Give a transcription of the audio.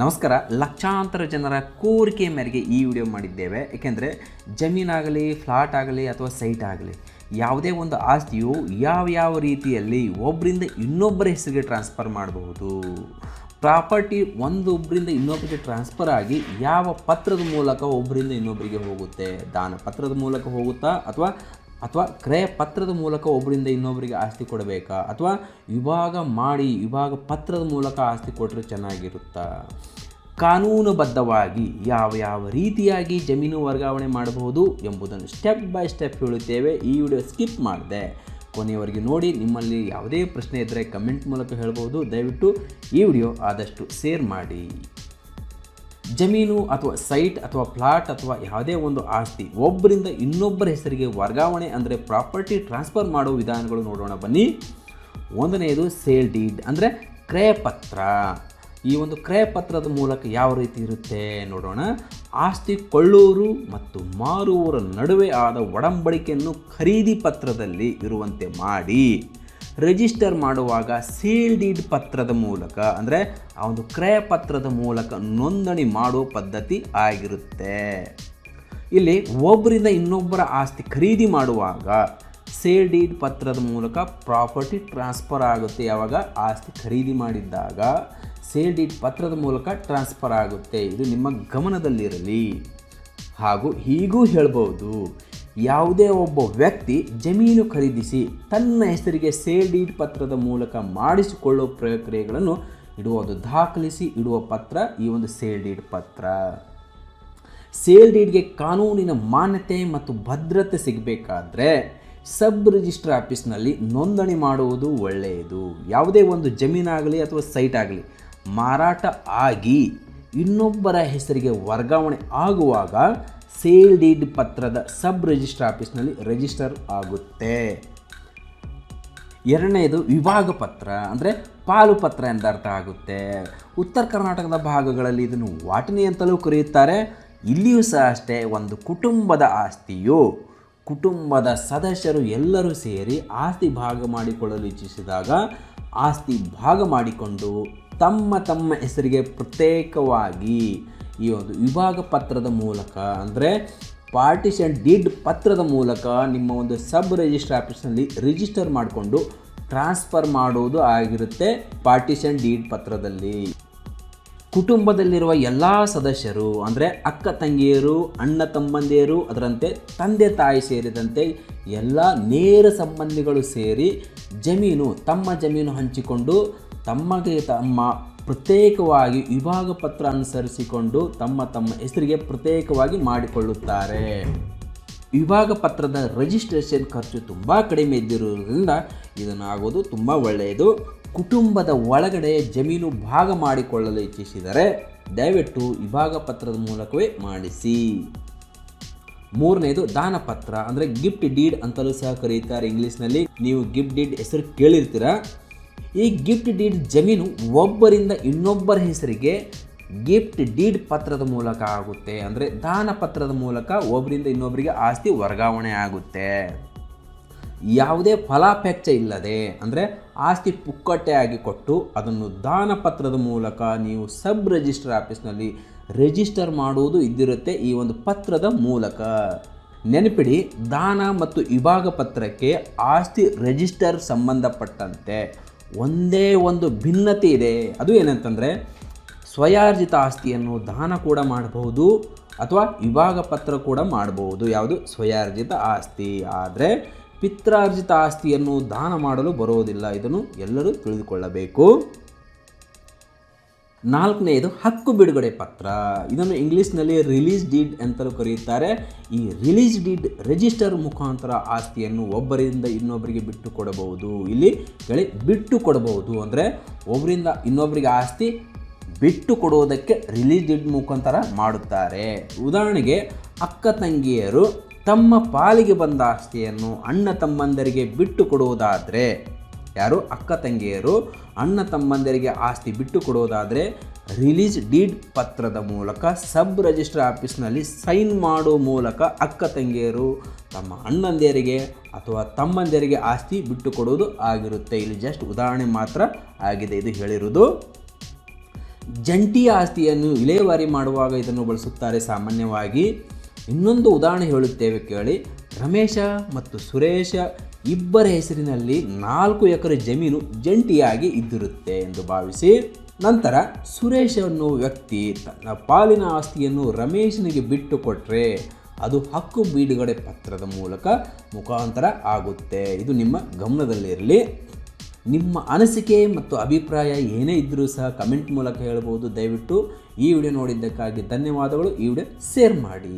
ನಮಸ್ಕಾರ. ಲಕ್ಷಾಂತರ ಜನರ ಕೋರಿಕೆ ಮೇರೆಗೆ ಈ ವಿಡಿಯೋ ಮಾಡಿದ್ದೇವೆ. ಏಕೆಂದರೆ ಜಮೀನಾಗಲಿ ಫ್ಲಾಟ್ ಆಗಲಿ ಅಥವಾ ಸೈಟ್ ಆಗಲಿ, ಯಾವುದೇ ಒಂದು ಆಸ್ತಿಯು ಯಾವ ಯಾವ ರೀತಿಯಲ್ಲಿ ಒಬ್ಬರಿಂದ ಇನ್ನೊಬ್ಬರ ಹೆಸರಿಗೆ ಟ್ರಾನ್ಸ್ಫರ್ ಮಾಡಬಹುದು. ಪ್ರಾಪರ್ಟಿ ಒಂದು ಒಬ್ಬರಿಂದ ಇನ್ನೊಬ್ಬರಿಗೆ ಟ್ರಾನ್ಸ್ಫರ್ ಆಗಿ ಯಾವ ಪತ್ರದ ಮೂಲಕ ಒಬ್ಬರಿಂದ ಇನ್ನೊಬ್ಬರಿಗೆ ಹೋಗುತ್ತೆ? ದಾನ ಪತ್ರದ ಮೂಲಕ ಹೋಗುತ್ತಾ ಅಥವಾ ಅಥವಾ ಕ್ರಯ ಪತ್ರದ ಮೂಲಕ ಒಬ್ಬರಿಂದ ಇನ್ನೊಬ್ಬರಿಗೆ ಆಸ್ತಿ ಕೊಡಬೇಕಾ? ಅಥವಾ ವಿಭಾಗ ಮಾಡಿ ವಿಭಾಗ ಪತ್ರದ ಮೂಲಕ ಆಸ್ತಿ ಕೊಟ್ಟರೆ ಚೆನ್ನಾಗಿರುತ್ತಾ? ಕಾನೂನುಬದ್ಧವಾಗಿ ಯಾವ ಯಾವ ರೀತಿಯಾಗಿ ಜಮೀನು ವರ್ಗಾವಣೆ ಮಾಡಬಹುದು ಎಂಬುದನ್ನು ಸ್ಟೆಪ್ ಬೈ ಸ್ಟೆಪ್ ಹೇಳುತ್ತೇವೆ. ಈ ವಿಡಿಯೋ ಸ್ಕಿಪ್ ಮಾಡಿದೆ. ಕೊನೆಯವರೆಗೆ ನೋಡಿ, ನಿಮ್ಮಲ್ಲಿ ಯಾವುದೇ ಪ್ರಶ್ನೆ ಇದ್ದರೆ ಕಮೆಂಟ್ ಮೂಲಕ ಹೇಳ್ಬೋದು ದಯವಿಟ್ಟು ಈ ವಿಡಿಯೋ ಆದಷ್ಟು ಶೇರ್ ಮಾಡಿ. ಜಮೀನು ಅಥವಾ ಸೈಟ್ ಅಥವಾ ಪ್ಲಾಟ್ ಅಥವಾ ಯಾವುದೇ ಒಂದು ಆಸ್ತಿ, ಒಬ್ಬರಿಂದ ಇನ್ನೊಬ್ಬರ ಹೆಸರಿಗೆ ವರ್ಗಾವಣೆ ಅಂದರೆ ಪ್ರಾಪರ್ಟಿ ಟ್ರಾನ್ಸ್ಫರ್ ಮಾಡುವ ವಿಧಾನಗಳು ನೋಡೋಣ ಬನ್ನಿ. ಒಂದನೆಯದು ಸೇಲ್ ಡೀಡ್ ಅಂದರೆ ಕ್ರಯಪತ್ರ. ಈ ಒಂದು ಕ್ರಯಪತ್ರದ ಮೂಲಕ ಯಾವ ರೀತಿ ಇರುತ್ತೆ ನೋಡೋಣ. ಆಸ್ತಿ ಕೊಳ್ಳುವರು ಮತ್ತು ಮಾರುವವರ ನಡುವೆ ಆದ ಒಡಂಬಡಿಕೆಯನ್ನು ಖರೀದಿ ಪತ್ರದಲ್ಲಿ ಇರುವಂತೆ ಮಾಡಿ. ರಿಜಿಸ್ಟರ್ ಮಾಡುವಾಗ ಸೇಲ್ ಡೀಡ್ ಪತ್ರದ ಮೂಲಕ, ಅಂದರೆ ಆ ಒಂದು ಕ್ರಯ ಪತ್ರದ ಮೂಲಕ ನೋಂದಣಿ ಮಾಡುವ ಪದ್ಧತಿ ಆಗಿರುತ್ತೆ. ಇಲ್ಲಿ ಒಬ್ಬರಿಂದ ಇನ್ನೊಬ್ಬರ ಆಸ್ತಿ ಖರೀದಿ ಮಾಡುವಾಗ ಸೇಲ್ ಡೀಡ್ ಪತ್ರದ ಮೂಲಕ ಪ್ರಾಪರ್ಟಿ ಟ್ರಾನ್ಸ್ಫರ್ ಆಗುತ್ತೆ. ಯಾವಾಗ? ಆಸ್ತಿ ಖರೀದಿ ಮಾಡಿದ್ದಾಗ ಸೇಲ್ ಡೀಡ್ ಪತ್ರದ ಮೂಲಕ ಟ್ರಾನ್ಸ್ಫರ್ ಆಗುತ್ತೆ. ಇದು ನಿಮ್ಮ ಗಮನದಲ್ಲಿರಲಿ. ಹಾಗೂ ಹೀಗೂ ಹೇಳ್ಬೋದು. ಯಾವುದೇ ಒಬ್ಬ ವ್ಯಕ್ತಿ ಜಮೀನು ಖರೀದಿಸಿ ತನ್ನ ಹೆಸರಿಗೆ ಸೇಲ್ ಡೀಡ್ ಪತ್ರದ ಮೂಲಕ ಮಾಡಿಸಿಕೊಳ್ಳುವ ಪ್ರಕ್ರಿಯೆಗಳನ್ನು ಇಡುವುದು ದಾಖಲಿಸಿ ಇಡುವ ಪತ್ರ ಈ ಒಂದು ಸೇಲ್ ಡೀಡ್ ಪತ್ರ. ಸೇಲ್ ಡೀಡ್ಗೆ ಕಾನೂನಿನ ಮಾನ್ಯತೆ ಮತ್ತು ಭದ್ರತೆ ಸಿಗಬೇಕಾದ್ರೆ ಸಬ್ ರಿಜಿಸ್ಟರ್ ಆಫೀಸ್ನಲ್ಲಿ ನೋಂದಣಿ ಮಾಡುವುದು ಒಳ್ಳೆಯದು. ಯಾವುದೇ ಒಂದು ಜಮೀನಾಗಲಿ ಅಥವಾ ಸೈಟ್ ಆಗಲಿ, ಮಾರಾಟ ಆಗಿ ಇನ್ನೊಬ್ಬರ ಹೆಸರಿಗೆ ವರ್ಗಾವಣೆ ಆಗುವಾಗ ಸೇಲ್ ಡೀಡ್ ಪತ್ರದ ಸಬ್ ರಿಜಿಸ್ಟರ್ ಆಫೀಸ್ನಲ್ಲಿ ರಿಜಿಸ್ಟರ್ ಆಗುತ್ತೆ. ಎರಡನೇದು ವಿಭಾಗ ಪತ್ರ, ಅಂದರೆ ಪಾಲು ಪತ್ರ ಎಂದರ್ಥ ಆಗುತ್ತೆ. ಉತ್ತರ ಕರ್ನಾಟಕದ ಭಾಗಗಳಲ್ಲಿ ಇದನ್ನು ವಾಟಿನಿ ಅಂತಲೂ ಕರೆಯುತ್ತಾರೆ. ಇಲ್ಲಿಯೂ ಸಹ ಅಷ್ಟೇ, ಒಂದು ಕುಟುಂಬದ ಆಸ್ತಿಯು ಕುಟುಂಬದ ಸದಸ್ಯರು ಎಲ್ಲರೂ ಸೇರಿ ಆಸ್ತಿ ಭಾಗ ಮಾಡಿಕೊಳ್ಳಲು ಇಚ್ಛಿಸಿದಾಗ ಆಸ್ತಿ ಭಾಗ ಮಾಡಿಕೊಂಡು ತಮ್ಮ ತಮ್ಮ ಹೆಸರಿಗೆ ಪ್ರತ್ಯೇಕವಾಗಿ ಈ ಒಂದು ವಿಭಾಗ ಪತ್ರದ ಮೂಲಕ, ಅಂದರೆ ಪಾರ್ಟಿಷನ್ ಡಿಡ್ ಪತ್ರದ ಮೂಲಕ ನಿಮ್ಮ ಒಂದು ಸಬ್ ರಿಜಿಸ್ಟರ್ ಆಫೀಸ್ನಲ್ಲಿ ರಿಜಿಸ್ಟರ್ ಮಾಡಿಕೊಂಡು ಟ್ರಾನ್ಸ್ಫರ್ ಮಾಡೋದು ಆಗಿರುತ್ತೆ ಪಾರ್ಟಿಷನ್ ಡೀಡ್ ಪತ್ರದಲ್ಲಿ. ಕುಟುಂಬದಲ್ಲಿರುವ ಎಲ್ಲ ಸದಸ್ಯರು, ಅಂದರೆ ಅಕ್ಕ ತಂಗಿಯರು, ಅಣ್ಣ ತಮ್ಮಂದಿಯರು, ಅದರಂತೆ ತಂದೆ ತಾಯಿ ಸೇರಿದಂತೆ ಎಲ್ಲ ನೇರ ಸಂಬಂಧಿಗಳು ಸೇರಿ ಜಮೀನು, ತಮ್ಮ ಜಮೀನು ಹಂಚಿಕೊಂಡು ತಮಗೆ ತಮ್ಮ ಪ್ರತ್ಯೇಕವಾಗಿ ವಿಭಾಗ ಪತ್ರ ಅನುಸರಿಸಿಕೊಂಡು ತಮ್ಮ ತಮ್ಮ ಹೆಸರಿಗೆ ಪ್ರತ್ಯೇಕವಾಗಿ ಮಾಡಿಕೊಳ್ಳುತ್ತಾರೆ. ವಿಭಾಗ ಪತ್ರದ ರಿಜಿಸ್ಟ್ರೇಷನ್ ಖರ್ಚು ತುಂಬ ಕಡಿಮೆ ಇದ್ದಿರುವುದರಿಂದ ಇದನ್ನಾಗೋದು ತುಂಬ ಒಳ್ಳೆಯದು. ಕುಟುಂಬದ ಒಳಗಡೆ ಜಮೀನು ಭಾಗ ಮಾಡಿಕೊಳ್ಳಲು ಇಚ್ಛಿಸಿದರೆ ದಯವಿಟ್ಟು ವಿಭಾಗ ಪತ್ರದ ಮೂಲಕವೇ ಮಾಡಿಸಿ. ಮೂರನೇದು ದಾನಪತ್ರ, ಅಂದರೆ ಗಿಫ್ಟ್ ಡೀಡ್ ಅಂತಲೂ ಸಹ ಕರೆಯುತ್ತಾರೆ ಇಂಗ್ಲೀಷ್ನಲ್ಲಿ. ನೀವು ಗಿಫ್ಟ್ ಡೀಡ್ ಹೆಸರು ಕೇಳಿರ್ತೀರ? ಈ ಗಿಫ್ಟ್ ಡೀಡ್ ಜಮೀನು ಒಬ್ಬರಿಂದ ಇನ್ನೊಬ್ಬರ ಹೆಸರಿಗೆ ಗಿಫ್ಟ್ ಡೀಡ್ ಪತ್ರದ ಮೂಲಕ ಆಗುತ್ತೆ. ಅಂದರೆ ದಾನ ಪತ್ರದ ಮೂಲಕ ಒಬ್ಬರಿಂದ ಇನ್ನೊಬ್ಬರಿಗೆ ಆಸ್ತಿ ವರ್ಗಾವಣೆ ಆಗುತ್ತೆ. ಯಾವುದೇ ಫಲಾಪೇಕ್ಷ ಇಲ್ಲದೆ, ಅಂದರೆ ಆಸ್ತಿ ಪುಕ್ಕಟ್ಟೆಯಾಗಿ ಕೊಟ್ಟು ಅದನ್ನು ದಾನ ಪತ್ರದ ಮೂಲಕ ನೀವು ಸಬ್ ರಿಜಿಸ್ಟರ್ ಆಫೀಸ್ನಲ್ಲಿ ರಿಜಿಸ್ಟರ್ ಮಾಡುವುದು ಇದ್ದಿರುತ್ತೆ ಈ ಒಂದು ಪತ್ರದ ಮೂಲಕ. ನೆನಪಿಡಿ, ದಾನ ಮತ್ತು ವಿಭಾಗ ಪತ್ರಕ್ಕೆ ಆಸ್ತಿ ರಿಜಿಸ್ಟರ್ ಸಂಬಂಧಪಟ್ಟಂತೆ ಒಂದೇ ಒಂದು ಭಿನ್ನತೆ ಇದೆ. ಅದು ಏನಂತಂದರೆ, ಸ್ವಯಾರ್ಜಿತ ಆಸ್ತಿಯನ್ನು ದಾನ ಕೂಡ ಮಾಡಬಹುದು ಅಥವಾ ವಿಭಾಗ ಪತ್ರ ಕೂಡ ಮಾಡಬಹುದು. ಯಾವುದು? ಸ್ವಯಾರ್ಜಿತ ಆಸ್ತಿ. ಆದರೆ, ಪಿತ್ರಾರ್ಜಿತ ಆಸ್ತಿಯನ್ನು ದಾನ ಮಾಡಲು ಬರೋದಿಲ್ಲ ಇದನ್ನು ಎಲ್ಲರೂ ತಿಳಿದುಕೊಳ್ಳಬೇಕು. ನಾಲ್ಕನೆಯದು ಹಕ್ಕು ಬಿಡುಗಡೆ ಪತ್ರ. ಇದನ್ನು ಇಂಗ್ಲೀಷ್ನಲ್ಲಿ ರಿಲೀಸ್ ಡೀಡ್ ಅಂತಲೂ ಕರೆಯುತ್ತಾರೆ. ಈ ರಿಲೀಸ್ ಡೀಡ್ ರಿಜಿಸ್ಟರ್ ಮುಖಾಂತರ ಆಸ್ತಿಯನ್ನು ಒಬ್ಬರಿಂದ ಇನ್ನೊಬ್ಬರಿಗೆ ಬಿಟ್ಟು ಕೊಡಬಹುದು. ಇಲ್ಲಿ ಹೇಳಿ ಬಿಟ್ಟು ಕೊಡಬಹುದು ಅಂದರೆ ಒಬ್ಬರಿಂದ ಇನ್ನೊಬ್ಬರಿಗೆ ಆಸ್ತಿ ಬಿಟ್ಟು ಕೊಡುವುದಕ್ಕೆ ರಿಲೀಸ್ ಡೀಡ್ ಮುಖಾಂತರ ಮಾಡುತ್ತಾರೆ. ಉದಾಹರಣೆಗೆ, ಅಕ್ಕ ತಂಗಿಯರು ತಮ್ಮ ಪಾಲಿಗೆ ಬಂದ ಆಸ್ತಿಯನ್ನು ಅಣ್ಣ ತಮ್ಮಂದರಿಗೆ ಬಿಟ್ಟು ಕೊಡುವುದಾದರೆ, ಯಾರು? ಅಕ್ಕ ತಂಗಿಯರು. ಅಣ್ಣ ತಮ್ಮಂದಿರಿಗೆ ಆಸ್ತಿ ಬಿಟ್ಟು ಕೊಡೋದಾದರೆ ರಿಲೀಸ್ ಡೀಡ್ ಪತ್ರದ ಮೂಲಕ ಸಬ್ ರಿಜಿಸ್ಟರ್ ಆಫೀಸ್ನಲ್ಲಿ ಸೈನ್ ಮಾಡೋ ಮೂಲಕ ಅಕ್ಕ ತಂಗಿಯರು ತಮ್ಮ ಅಣ್ಣಂದಿಯರಿಗೆ ಅಥವಾ ತಮ್ಮಂದಿರಿಗೆ ಆಸ್ತಿ ಬಿಟ್ಟು ಕೊಡೋದು ಆಗಿರುತ್ತೆ. ಇಲ್ಲಿ ಜಸ್ಟ್ ಉದಾಹರಣೆ ಮಾತ್ರ ಆಗಿದೆ. ಇದು ಹೇಳಿರುವುದು, ಜಂಟಿ ಆಸ್ತಿಯನ್ನು ವಿಲೇವಾರಿ ಮಾಡುವಾಗ ಇದನ್ನು ಬಳಸುತ್ತಾರೆ. ಸಾಮಾನ್ಯವಾಗಿ ಇನ್ನೊಂದು ಉದಾಹರಣೆ ಹೇಳುತ್ತೇವೆ ಕೇಳಿ. ರಮೇಶ ಮತ್ತು ಸುರೇಶ ಇಬ್ಬರ ಹೆಸರಿನಲ್ಲಿ ನಾಲ್ಕು ಎಕರೆ ಜಮೀನು ಜಂಟಿಯಾಗಿ ಇದ್ದಿರುತ್ತೆ ಎಂದು ಭಾವಿಸಿ ನಂತರ ಸುರೇಶ್ ಅನ್ನೋ ವ್ಯಕ್ತಿ ತನ್ನ ಪಾಲಿನ ಆಸ್ತಿಯನ್ನು ರಮೇಶನಿಗೆ ಬಿಟ್ಟು ಕೊಟ್ಟರೆ ಅದು ಹಕ್ಕು ಬಿಡುಗಡೆ ಪತ್ರದ ಮೂಲಕ ಮುಖಾಂತರ ಆಗುತ್ತೆ. ಇದು ನಿಮ್ಮ ಗಮನದಲ್ಲಿರಲಿ. ನಿಮ್ಮ ಅನಿಸಿಕೆ ಮತ್ತು ಅಭಿಪ್ರಾಯ ಏನೇ ಇದ್ದರೂ ಸಹ ಕಮೆಂಟ್ ಮೂಲಕ ಹೇಳ್ಬೋದು. ದಯವಿಟ್ಟು ಈ ವಿಡಿಯೋ ನೋಡಿದ್ದಕ್ಕಾಗಿ ಧನ್ಯವಾದಗಳು. ಈ ವಿಡಿಯೋ ಶೇರ್ ಮಾಡಿ.